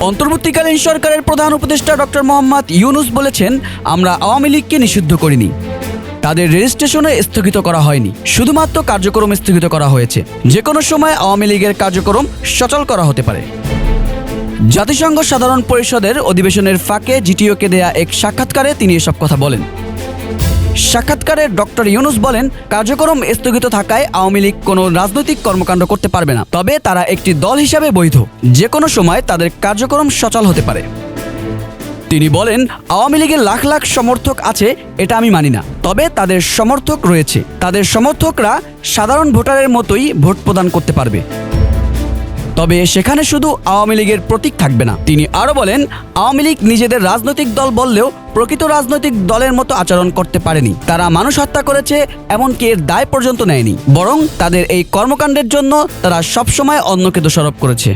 অন্তর্বর্তীকালীন সরকারের প্রধান উপদেষ্টা ডক্টর মোহাম্মদ ইউনুস বলেছেন, আমরা আওয়ামী লীগকে নিষিদ্ধ করিনি। তাদের রেজিস্ট্রেশনে স্থগিত করা হয়নি। শুধুমাত্র কার্যক্রম স্থগিত করা হয়েছে। যে কোনো সময় আওয়ামী লীগের কার্যক্রম সচল করা হতে পারে। জাতিসংঘ সাধারণ পরিষদের অধিবেশনের ফাঁকে জিটিওকে দেয়া এক সাক্ষাৎকারে তিনি এসব কথা বলেন। সাক্ষাৎকারে ডক্টর ইউনুস বলেন, কার্যক্রম স্থগিত থাকায় আওয়ামী লীগ কোনো রাজনৈতিক কর্মকাণ্ড করতে পারবে না। তবে তারা একটি দল হিসাবে বৈধ। যে কোনো সময় তাদের কার্যক্রম সচল হতে পারে। তিনি বলেন, আওয়ামী লীগের লাখ লাখ সমর্থক আছে, এটা আমি মানি না। তবে তাদের সমর্থক রয়েছে। তাদের সমর্থকরা সাধারণ ভোটারের মতোই ভোট প্রদান করতে পারবে। তবে সেখানে শুধু আওয়ামী লীগের প্রতীক থাকবে না। তিনি আরও বলেন, আওয়ামী লীগ নিজেদের রাজনৈতিক দল বললেও প্রকৃত রাজনৈতিক দলের মতো আচরণ করতে পারেনি। তারা মানুষ হত্যা করেছে, এমনকি এর দায় পর্যন্ত নেয়নি। বরং তাদের এই কর্মকাণ্ডের জন্য তারা সবসময় অন্যকে দোষারোপ করেছে।